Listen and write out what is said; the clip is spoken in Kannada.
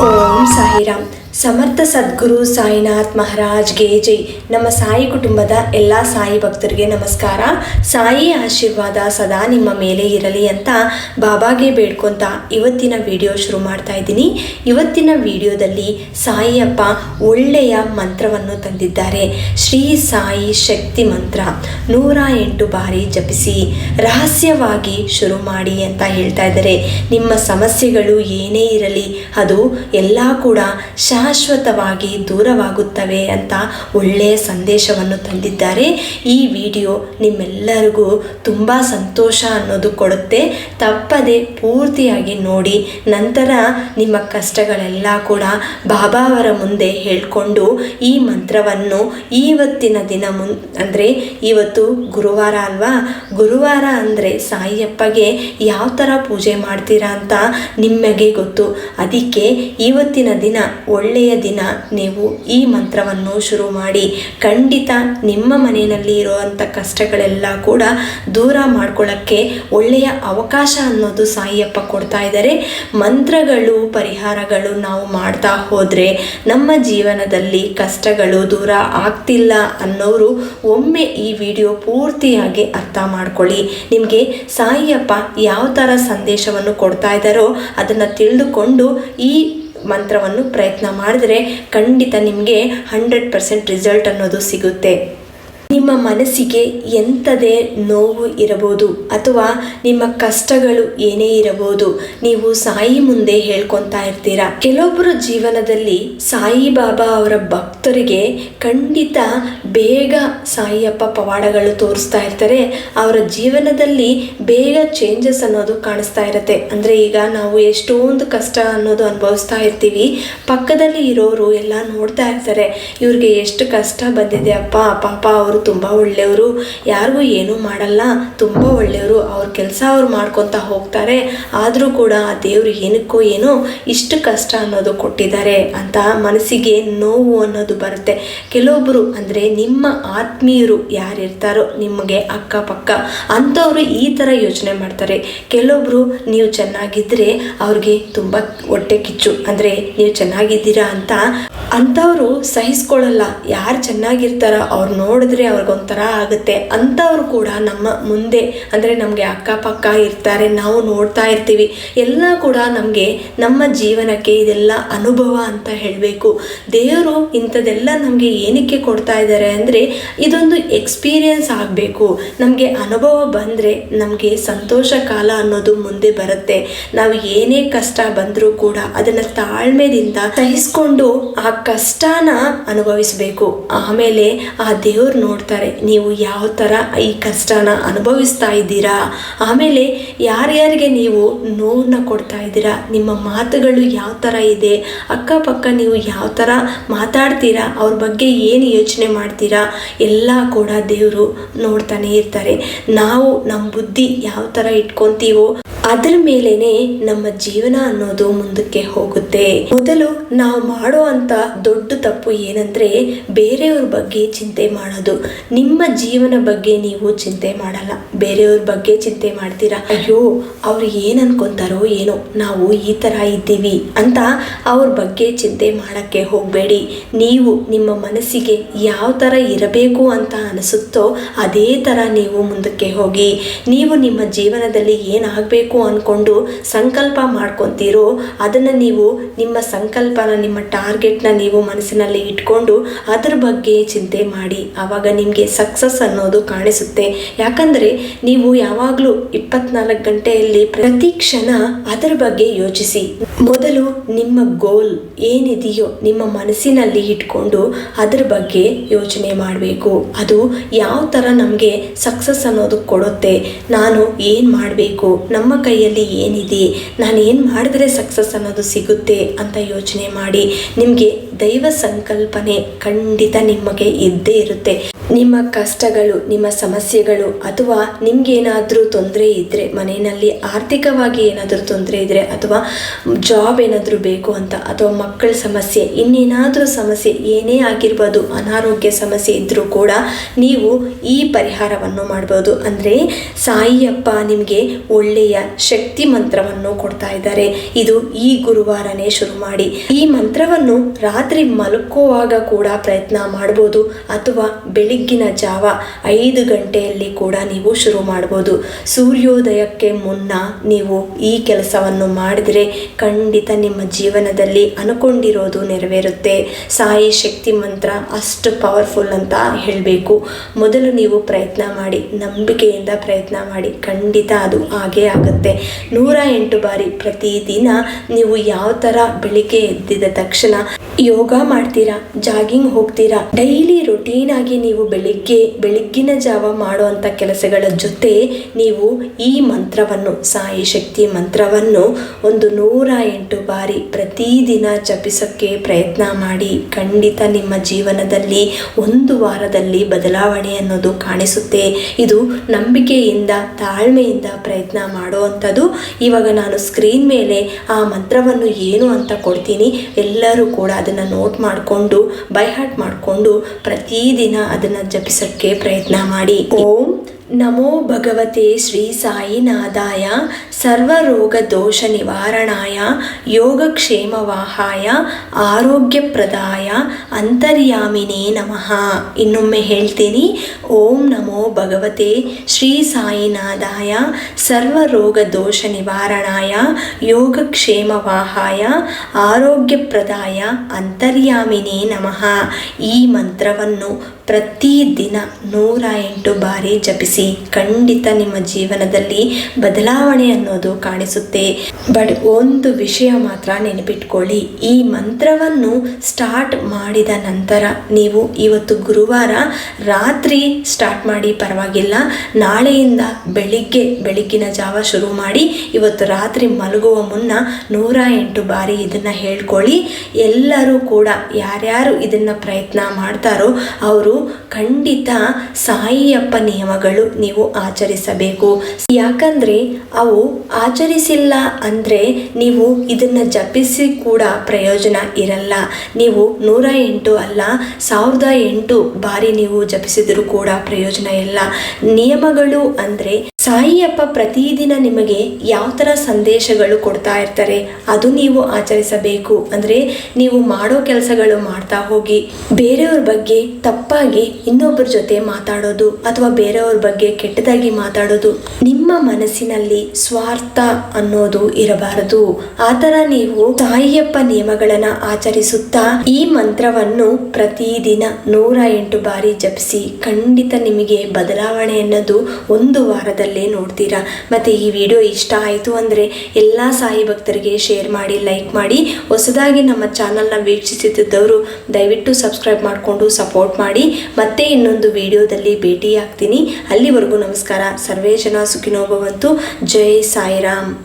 ಓಂ ಸಾಯಿರಾಮ್ ಸಮರ್ಥ ಸದ್ಗುರು ಸಾಯಿನಾಥ್ ಮಹಾರಾಜ್ಗೆ ಜೈ. ನಮ್ಮ ಸಾಯಿ ಕುಟುಂಬದ ಎಲ್ಲ ಸಾಯಿ ಭಕ್ತರಿಗೆ ನಮಸ್ಕಾರ. ಸಾಯಿ ಆಶೀರ್ವಾದ ಸದಾ ನಿಮ್ಮ ಮೇಲೆ ಇರಲಿ ಅಂತ ಬಾಬಾಗೆ ಬೇಡ್ಕೊಂತ ಇವತ್ತಿನ ವಿಡಿಯೋ ಶುರು ಮಾಡ್ತಾ ಇದ್ದೀನಿ. ಇವತ್ತಿನ ವಿಡಿಯೋದಲ್ಲಿ ಸಾಯಿಯಪ್ಪ ಒಳ್ಳೆಯ ಮಂತ್ರವನ್ನು ತಂದಿದ್ದಾರೆ. ಶ್ರೀ ಸಾಯಿ ಶಕ್ತಿ ಮಂತ್ರ ನೂರ ಎಂಟು ಬಾರಿ ಜಪಿಸಿ ರಹಸ್ಯವಾಗಿ ಶುರು ಮಾಡಿ ಅಂತ ಹೇಳ್ತಾ ಇದ್ದಾರೆ. ನಿಮ್ಮ ಸಮಸ್ಯೆಗಳು ಏನೇ ಇರಲಿ ಅದು ಎಲ್ಲ ಕೂಡ ಶಾಶ್ವತವಾಗಿ ದೂರವಾಗುತ್ತವೆ ಅಂತ ಒಳ್ಳೆಯ ಸಂದೇಶವನ್ನು ತಂದಿದ್ದಾರೆ. ಈ ವಿಡಿಯೋ ನಿಮ್ಮೆಲ್ಲರಿಗೂ ತುಂಬ ಸಂತೋಷ ಅನ್ನೋದು ಕೊಡುತ್ತೆ. ತಪ್ಪದೆ ಪೂರ್ತಿಯಾಗಿ ನೋಡಿ, ನಂತರ ನಿಮ್ಮ ಕಷ್ಟಗಳೆಲ್ಲ ಕೂಡ ಬಾಬಾ ಅವರ ಮುಂದೆ ಹೇಳ್ಕೊಂಡು ಈ ಮಂತ್ರವನ್ನು ಇವತ್ತಿನ ದಿನ ಮುನ್, ಅಂದರೆ ಇವತ್ತು ಗುರುವಾರ ಅಲ್ವಾ? ಗುರುವಾರ ಅಂದರೆ ಸಾಯಿಯಪ್ಪಗೆ ಯಾವ ಥರ ಪೂಜೆ ಮಾಡ್ತೀರಾ ಅಂತ ನಿಮಗೆ ಗೊತ್ತು. ಅದಕ್ಕೆ ಇವತ್ತಿನ ದಿನ ಒಳ್ಳೆಯ ದಿನ ನೀವು ಈ ಮಂತ್ರವನ್ನು ಶುರು ಮಾಡಿ, ಖಂಡಿತ ನಿಮ್ಮ ಮನೆಯಲ್ಲಿ ಇರುವಂಥ ಕಷ್ಟಗಳೆಲ್ಲ ಕೂಡ ದೂರ ಮಾಡ್ಕೊಳ್ಳೋಕ್ಕೆ ಒಳ್ಳೆಯ ಅವಕಾಶ ಅನ್ನೋದು ಸಾಯಿಯಪ್ಪ ಕೊಡ್ತಾ ಇದ್ದಾರೆ. ಮಂತ್ರಗಳು, ಪರಿಹಾರಗಳು ನಾವು ಮಾಡ್ತಾ ಹೋದರೆ ನಮ್ಮ ಜೀವನದಲ್ಲಿ ಕಷ್ಟಗಳು ದೂರ ಆಗ್ತಿಲ್ಲ ಅನ್ನೋರು ಒಮ್ಮೆ ಈ ವಿಡಿಯೋ ಪೂರ್ತಿಯಾಗಿ ಅರ್ಥ ಮಾಡ್ಕೊಳ್ಳಿ. ನಿಮಗೆ ಸಾಯಿಯಪ್ಪ ಯಾವ ಥರ ಸಂದೇಶವನ್ನು ಕೊಡ್ತಾ ಇದ್ದಾರೋ ಅದನ್ನು ತಿಳಿದುಕೊಂಡು ಈ ಮಂತ್ರವನ್ನು ಪ್ರಯತ್ನ ಮಾಡಿದ್ರೆ ಖಂಡಿತ ನಿಮಗೆ ಹಂಡ್ರೆಡ್ ಪರ್ಸೆಂಟ್ ರಿಸಲ್ಟ್ ಅನ್ನೋದು ಸಿಗುತ್ತೆ. ನಿಮ್ಮ ಮನಸ್ಸಿಗೆ ಎಂಥದೇ ನೋವು ಇರಬಹುದು ಅಥವಾ ನಿಮ್ಮ ಕಷ್ಟಗಳು ಏನೇ ಇರಬಹುದು, ನೀವು ಸಾಯಿ ಮುಂದೆ ಹೇಳ್ಕೊತಾ ಇರ್ತೀರಾ? ಕೆಲವೊಬ್ಬರು ಜೀವನದಲ್ಲಿ ಸಾಯಿ ಬಾಬಾ ಅವರ ಭಕ್ತರಿಗೆ ಖಂಡಿತ ಬೇಗ ಸಾಯಿಯಪ್ಪ ಪವಾಡಗಳು ತೋರಿಸ್ತಾ ಇರ್ತಾರೆ. ಅವರ ಜೀವನದಲ್ಲಿ ಬೇಗ ಚೇಂಜಸ್ ಅನ್ನೋದು ಕಾಣಿಸ್ತಾ ಇರುತ್ತೆ. ಅಂದರೆ ಈಗ ನಾವು ಎಷ್ಟೊಂದು ಕಷ್ಟ ಅನ್ನೋದು ಅನುಭವಿಸ್ತಾ ಇರ್ತೀವಿ. ಪಕ್ಕದಲ್ಲಿ ಇರೋರು ಎಲ್ಲ ನೋಡ್ತಾ ಇರ್ತಾರೆ. ಇವ್ರಿಗೆ ಎಷ್ಟು ಕಷ್ಟ ಬಂದಿದೆ ಅಪ್ಪ, ಪಾಪ, ಅವರು ತುಂಬ ಒಳ್ಳೆಯವರು, ಯಾರಿಗೂ ಏನೂ ಮಾಡಲ್ಲ, ತುಂಬ ಒಳ್ಳೆಯವರು. ಅವ್ರ ಕೆಲಸ ಅವ್ರು ಮಾಡ್ಕೊತ ಹೋಗ್ತಾರೆ. ಆದರೂ ಕೂಡ ಆ ದೇವರು ಏನಕ್ಕೋ ಏನೋ ಇಷ್ಟು ಕಷ್ಟ ಅನ್ನೋದು ಕೊಟ್ಟಿದ್ದಾರೆ ಅಂತ ಮನಸ್ಸಿಗೆ ನೋವು ಅನ್ನೋದು ಬರುತ್ತೆ. ಕೆಲವೊಬ್ಬರು ಅಂದರೆ ನಿಮ್ಮ ಆತ್ಮೀಯರು ಯಾರಿರ್ತಾರೋ ನಿಮಗೆ ಅಕ್ಕಪಕ್ಕ ಅಂಥವ್ರು ಈ ಥರ ಯೋಚನೆ ಮಾಡ್ತಾರೆ. ಕೆಲವೊಬ್ಬರು ನೀವು ಚೆನ್ನಾಗಿದ್ದರೆ ಅವ್ರಿಗೆ ತುಂಬ ಹೊಟ್ಟೆ ಕಿಚ್ಚು. ಅಂದರೆ ನೀವು ಚೆನ್ನಾಗಿದ್ದೀರಾ ಅಂತ ಅಂಥವ್ರು ಸಹಿಸ್ಕೊಳ್ಳಲ್ಲ. ಯಾರು ಚೆನ್ನಾಗಿರ್ತಾರೋ ಅವ್ರು ನೋಡಿದ್ರೆ ಅವ್ರಿಗೊಂಥರ ಆಗುತ್ತೆ. ಅಂಥವ್ರು ಕೂಡ ನಮ್ಮ ಮುಂದೆ, ಅಂದರೆ ನಮಗೆ ಅಕ್ಕಪಕ್ಕ ಇರ್ತಾರೆ, ನಾವು ನೋಡ್ತಾ ಇರ್ತೀವಿ. ಎಲ್ಲ ಕೂಡ ನಮಗೆ ನಮ್ಮ ಜೀವನಕ್ಕೆ ಇದೆಲ್ಲ ಅನುಭವ ಅಂತ ಹೇಳಬೇಕು. ದೇವರು ಇಂಥದ್ದೆಲ್ಲ ನಮಗೆ ಏನಕ್ಕೆ ಕೊಡ್ತಾ ಇದ್ದಾರೆ ಅಂದರೆ ಇದೊಂದು ಎಕ್ಸ್ಪೀರಿಯನ್ಸ್ ಆಗಬೇಕು. ನಮಗೆ ಅನುಭವ ಬಂದರೆ ನಮಗೆ ಸಂತೋಷ ಕಾಲ ಅನ್ನೋದು ಮುಂದೆ ಬರುತ್ತೆ. ನಾವು ಏನೇ ಕಷ್ಟ ಬಂದರೂ ಕೂಡ ಅದನ್ನು ತಾಳ್ಮೆದಿಂದ ಸಹಿಸ್ಕೊಂಡು ಆ ಕಷ್ಟನ ಅನುಭವಿಸಬೇಕು. ಆಮೇಲೆ ಆ ದೇವ್ರು ನೋಡ್ತಾರೆ, ನೀವು ಯಾವ ಥರ ಈ ಕಷ್ಟನ ಅನುಭವಿಸ್ತಾ ಇದ್ದೀರಾ? ಆಮೇಲೆ ಯಾರ್ಯಾರಿಗೆ ನೀವು ನೋವನ್ನ ಕೊಡ್ತಾ ಇದ್ದೀರಾ? ನಿಮ್ಮ ಮಾತುಗಳು ಯಾವ ಥರ ಇದೆ? ಅಕ್ಕಪಕ್ಕ ನೀವು ಯಾವ ಥರ ಮಾತಾಡ್ತೀರಾ? ಅವ್ರ ಬಗ್ಗೆ ಏನು ಯೋಚನೆ ಮಾಡ್ತೀರಾ? ಎಲ್ಲ ಕೂಡ ದೇವರು ನೋಡ್ತಾನೆ ಇರ್ತಾರೆ. ನಾವು ನಮ್ಮ ಬುದ್ಧಿ ಯಾವ ಥರ ಇಟ್ಕೊತೀವೋ ಅದ್ರ ಮೇಲೇನೆ ನಮ್ಮ ಜೀವನ ಅನ್ನೋದು ಮುಂದಕ್ಕೆ ಹೋಗುತ್ತೆ. ಮೊದಲು ನಾವು ಮಾಡೋ ಅಂತ ದೊಡ್ಡ ತಪ್ಪು ಏನಂದ್ರೆ ಬೇರೆಯವ್ರ ಬಗ್ಗೆ ಚಿಂತೆ ಮಾಡೋದು. ನಿಮ್ಮ ಜೀವನ ಬಗ್ಗೆ ನೀವು ಚಿಂತೆ ಮಾಡಲ್ಲ. ಬೇರೆಯವ್ರ ಬಗ್ಗೆ ಚಿಂತೆ ಮಾಡ್ತೀರಾ? ಅಯ್ಯೋ, ಅವ್ರು ಏನ್ ಅನ್ಕೊಂತಾರೋ ಏನೋ, ನಾವು ಈ ತರ ಇದ್ದೀವಿ ಅಂತ ಅವ್ರ ಬಗ್ಗೆ ಚಿಂತೆ ಮಾಡಕ್ಕೆ ಹೋಗಬೇಡಿ. ನೀವು ನಿಮ್ಮ ಮನಸ್ಸಿಗೆ ಯಾವ ತರ ಇರಬೇಕು ಅಂತ ಅನಿಸುತ್ತೋ ಅದೇ ಥರ ನೀವು ಮುಂದಕ್ಕೆ ಹೋಗಿ. ನೀವು ನಿಮ್ಮ ಜೀವನದಲ್ಲಿ ಏನಾಗಬೇಕು ಅಂದ್ಕೊಂಡು ಸಂಕಲ್ಪ ಮಾಡ್ಕೊತೀರೋ, ಅದನ್ನು ನೀವು ನಿಮ್ಮ ಸಂಕಲ್ಪನ, ನಿಮ್ಮ ಟಾರ್ಗೆಟ್ನ ನೀವು ಮನಸ್ಸಿನಲ್ಲಿ ಇಟ್ಕೊಂಡು ಅದ್ರ ಬಗ್ಗೆ ಚಿಂತೆ ಮಾಡಿ. ಆವಾಗ ನಿಮಗೆ ಸಕ್ಸಸ್ ಅನ್ನೋದು ಕಾಣಿಸುತ್ತೆ. ಯಾಕಂದರೆ ನೀವು ಯಾವಾಗಲೂ ಇಪ್ಪತ್ನಾಲ್ಕು ಗಂಟೆಯಲ್ಲಿ ಪ್ರತಿ ಕ್ಷಣ ಅದರ ಬಗ್ಗೆ ಯೋಚಿಸಿ. ಮೊದಲು ನಿಮ್ಮ ಗೋಲ್ ಏನಿದೆಯೋ ನಿಮ್ಮ ಮನಸ್ಸಿನಲ್ಲಿ ಇಟ್ಕೊಂಡು ಅದ್ರ ಬಗ್ಗೆ ಯೋಚನೆ ಮಾಡಬೇಕು. ಅದು ಯಾವ ಥರ ನಮಗೆ ಸಕ್ಸಸ್ ಅನ್ನೋದು ಕೊಡುತ್ತೆ, ನಾನು ಏನು ಮಾಡಬೇಕು, ನಮ್ಮ ಕೈಯಲ್ಲಿ ಏನಿದೆ, ನಾನು ಏನು ಮಾಡಿದ್ರೆ ಸಕ್ಸಸ್ ಅನ್ನೋದು ಸಿಗುತ್ತೆ ಅಂತ ಯೋಚನೆ ಮಾಡಿ. ನಿಮಗೆ ದೈವ ಸಂಕಲ್ಪನೆ ಖಂಡಿತ ನಿಮಗೆ ಇದ್ದೇ ಇರುತ್ತೆ. ನಿಮ್ಮ ಕಷ್ಟಗಳು, ನಿಮ್ಮ ಸಮಸ್ಯೆಗಳು ಅಥವಾ ನಿಮ್ಗೇನಾದರೂ ತೊಂದರೆ ಇದ್ದರೆ ಮನೆಯಲ್ಲಿ ಆರ್ಥಿಕವಾಗಿ ಏನಾದರೂ ತೊಂದರೆ ಇದ್ದರೆ ಅಥವಾ ಜಾಬ್ ಏನಾದರೂ ಬೇಕು ಅಂತ ಅಥವಾ ಮಕ್ಕಳ ಸಮಸ್ಯೆ, ಇನ್ನೇನಾದರೂ ಸಮಸ್ಯೆ, ಏನೇ ಆಗಿರ್ಬೋದು, ಅನಾರೋಗ್ಯ ಸಮಸ್ಯೆ ಇದ್ದರೂ ಕೂಡ ನೀವು ಈ ಪರಿಹಾರವನ್ನು ಮಾಡ್ಬೋದು. ಅಂದರೆ ಸಾಯಿಯಪ್ಪ ನಿಮಗೆ ಒಳ್ಳೆಯ ಶಕ್ತಿ ಮಂತ್ರವನ್ನು ಕೊಡ್ತಾ ಇದ್ದಾರೆ. ಇದು ಈ ಗುರುವಾರನೇ ಶುರು ಮಾಡಿ. ಈ ಮಂತ್ರವನ್ನು ರಾತ್ರಿ ಮಲ್ಕೋವಾಗ ಕೂಡ ಪ್ರಯತ್ನ ಮಾಡ್ಬೋದು ಅಥವಾ ಬೆಳಿಗ್ಗಿನ ಜಾವ ಐದು ಗಂಟೆಯಲ್ಲಿ ಕೂಡ ನೀವು ಶುರು ಮಾಡ್ಬೋದು. ಸೂರ್ಯೋದಯಕ್ಕೆ ಮುನ್ನ ನೀವು ಈ ಕೆಲಸವನ್ನು ಮಾಡಿದರೆ ಖಂಡಿತ ನಿಮ್ಮ ಜೀವನದಲ್ಲಿ ಅನ್ಕೊಂಡಿರೋದು ನೆರವೇರುತ್ತೆ. ಸಾಯಿ ಶಕ್ತಿ ಮಂತ್ರ ಅಷ್ಟು ಪವರ್ಫುಲ್ ಅಂತ ಹೇಳಬೇಕು. ಮೊದಲು ನೀವು ಪ್ರಯತ್ನ ಮಾಡಿ, ನಂಬಿಕೆಯಿಂದ ಪ್ರಯತ್ನ ಮಾಡಿ, ಖಂಡಿತ ಅದು ಹಾಗೇ ಆಗುತ್ತೆ. ನೂರ ಎಂಟು ಬಾರಿ ಪ್ರತಿದಿನ ನೀವು ಯಾವ ಥರ ಬೆಳಿಗ್ಗೆ ಎದ್ದಿದ ತಕ್ಷಣ ಯೋಗ ಮಾಡ್ತೀರಾ, ಜಾಗಿಂಗ್ ಹೋಗ್ತೀರಾ, ಡೈಲಿ ರುಟೀನ್ ಆಗಿ ನೀವು ಬೆಳಿಗ್ಗೆ, ಬೆಳಗ್ಗಿನ ಜಾವ ಮಾಡುವಂಥ ಕೆಲಸಗಳ ಜೊತೆ ನೀವು ಈ ಮಂತ್ರವನ್ನು, ಸಾಯಿ ಶಕ್ತಿ ಮಂತ್ರವನ್ನು ಒಂದು ನೂರ ಎಂಟು ಬಾರಿ ಪ್ರತಿದಿನ ಜಪಿಸೋಕ್ಕೆ ಪ್ರಯತ್ನ ಮಾಡಿ. ಖಂಡಿತ ನಿಮ್ಮ ಜೀವನದಲ್ಲಿ ಒಂದು ವಾರದಲ್ಲಿ ಬದಲಾವಣೆ ಅನ್ನೋದು ಕಾಣಿಸುತ್ತೆ. ಇದು ನಂಬಿಕೆಯಿಂದ, ತಾಳ್ಮೆಯಿಂದ ಪ್ರಯತ್ನ ಮಾಡುವಂಥದ್ದು. ಇವಾಗ ನಾನು ಸ್ಕ್ರೀನ್ ಮೇಲೆ ಆ ಮಂತ್ರವನ್ನು ಏನು ಅಂತ ಕೊಡ್ತೀನಿ, ಎಲ್ಲರೂ ಕೂಡ ಅದನ್ನು ನೋಟ್ ಮಾಡಿಕೊಂಡು ಬೈಹಾಟ್ ಮಾಡಿಕೊಂಡು ಪ್ರತಿದಿನ ಅದನ್ನು ಜಪಿಸೋಕ್ಕೆ ಪ್ರಯತ್ನ ಮಾಡಿ. ಓಂ ನಮೋ ಭಗವತೆ ಶ್ರೀ ಸಾಯಿನಾಥಾಯ ಸರ್ವರೋಗ ದೋಷ ನಿವಾರಣಾಯ, ಯೋಗಕ್ಷೇಮವಾಹಾಯ, ಆರೋಗ್ಯಪ್ರದಾಯ, ಅಂತರ್ಯಾಮಿನೇ ನಮಃ. ಇನ್ನೊಮ್ಮೆ ಹೇಳ್ತೀನಿ, ಓಂ ನಮೋ ಭಗವತೆ, ಶ್ರೀ ಸಾಯಿನಾಥಾಯ ಸರ್ವರೋಗ ದೋಷ ನಿವಾರಣಾಯ, ಯೋಗಕ್ಷೇಮವಾಹಾಯ, ಆರೋಗ್ಯಪ್ರದಾಯ, ಅಂತರ್ಯಾಮಿನೇ ನಮಃ. ಈ ಮಂತ್ರವನ್ನು ಪ್ರತಿದಿನ ನೂರ ಎಂಟು ಬಾರಿ ಜಪಿಸಿ, ಖಂಡಿತ ನಿಮ್ಮ ಜೀವನದಲ್ಲಿ ಬದಲಾವಣೆ ಅನ್ನೋದು ಕಾಣಿಸುತ್ತೆ. ಬಟ್ ಒಂದು ವಿಷಯ ಮಾತ್ರ ನೆನಪಿಟ್ಕೊಳ್ಳಿ. ಈ ಮಂತ್ರವನ್ನು ಸ್ಟಾರ್ಟ್ ಮಾಡಿದ ನಂತರ ನೀವು ಇವತ್ತು ಗುರುವಾರ ರಾತ್ರಿ ಸ್ಟಾರ್ಟ್ ಮಾಡಿ ಪರವಾಗಿಲ್ಲ. ನಾಳೆಯಿಂದ ಬೆಳಿಗ್ಗೆ ಬೆಳಗ್ಗಿನ ಜಾವ ಶುರು ಮಾಡಿ ಇವತ್ತು ರಾತ್ರಿ ಮಲಗುವ ಮುನ್ನ ನೂರ ಎಂಟು ಬಾರಿ ಇದನ್ನು ಹೇಳ್ಕೊಳ್ಳಿ. ಎಲ್ಲರೂ ಕೂಡ ಯಾರ್ಯಾರು ಇದನ್ನು ಪ್ರಯತ್ನ ಮಾಡ್ತಾರೋ ಅವರು ಖಂಡಿತ ಸಾಯಿಯಪ್ಪ ನಿಯಮಗಳು ನೀವು ಆಚರಿಸಬೇಕು. ಯಾಕಂದ್ರೆ ಅವು ಆಚರಿಸಿಲ್ಲ ಅಂದರೆ ನೀವು ಇದನ್ನು ಜಪಿಸಿ ಕೂಡ ಪ್ರಯೋಜನ ಇರಲ್ಲ. ನೀವು ನೂರ ಎಂಟು ಅಲ್ಲ, ಸಾವಿರದ ಎಂಟು ಬಾರಿ ನೀವು ಜಪಿಸಿದರೂ ಕೂಡ ಪ್ರಯೋಜನ ಇಲ್ಲ. ನಿಯಮಗಳು ಅಂದರೆ ಸಾಯಿಯಪ್ಪ ಪ್ರತಿದಿನ ನಿಮಗೆ ಯಾವ ಥರ ಸಂದೇಶಗಳು ಕೊಡ್ತಾ ಇರ್ತಾರೆ, ಅದು ನೀವು ಆಚರಿಸಬೇಕು. ಅಂದರೆ ನೀವು ಮಾಡೋ ಕೆಲಸಗಳು ಮಾಡ್ತಾ ಹೋಗಿ, ಬೇರೆಯವ್ರ ಬಗ್ಗೆ ತಪ್ಪಾಗಿ ಇನ್ನೊಬ್ಬರ ಜೊತೆ ಮಾತಾಡೋದು ಅಥವಾ ಬೇರೆಯವ್ರ ಬಗ್ಗೆ ಕೆಟ್ಟದಾಗಿ ಮಾತಾಡೋದು ನಿಮ್ಮ ಮನಸ್ಸಿನಲ್ಲಿ ಸ್ವಾರ್ಥ ಅನ್ನೋದು ಇರಬಾರದು. ಆತರ ನೀವು ತಾಯಿಯಪ್ಪ ನಿಯಮಗಳನ್ನು ಆಚರಿಸುತ್ತಾ ಈ ಮಂತ್ರವನ್ನು ಪ್ರತಿದಿನ ನೂರ ಎಂಟು ಬಾರಿ ಜಪಿಸಿ ಖಂಡಿತ ನಿಮಗೆ ಬದಲಾವಣೆ ಅನ್ನೋದು ಒಂದು ವಾರದಲ್ಲೇ ನೋಡ್ತೀರಾ. ಮತ್ತು ಈ ವಿಡಿಯೋ ಇಷ್ಟ ಆಯಿತು ಅಂದರೆ ಎಲ್ಲ ಸಾಯಿ ಭಕ್ತರಿಗೆ ಶೇರ್ ಮಾಡಿ, ಲೈಕ್ ಮಾಡಿ. ಹೊಸದಾಗಿ ನಮ್ಮ ಚಾನಲ್ನ ವೀಕ್ಷಿಸುತ್ತಿದ್ದವರು ದಯವಿಟ್ಟು ಸಬ್ಸ್ಕ್ರೈಬ್ ಮಾಡಿಕೊಂಡು ಸಪೋರ್ಟ್ ಮಾಡಿ. ಮತ್ತೆ ಇನ್ನೊಂದು ವಿಡಿಯೋದಲ್ಲಿ ಭೇಟಿಯಾಗ್ತೀನಿ. ಅಲ್ಲಿವರೆಗೂ ನಮಸ್ಕಾರ. ಸರ್ವೇ ಜನ ಸುಖಿನೋಭವಂತು ಜೈ ಜೈ Sairam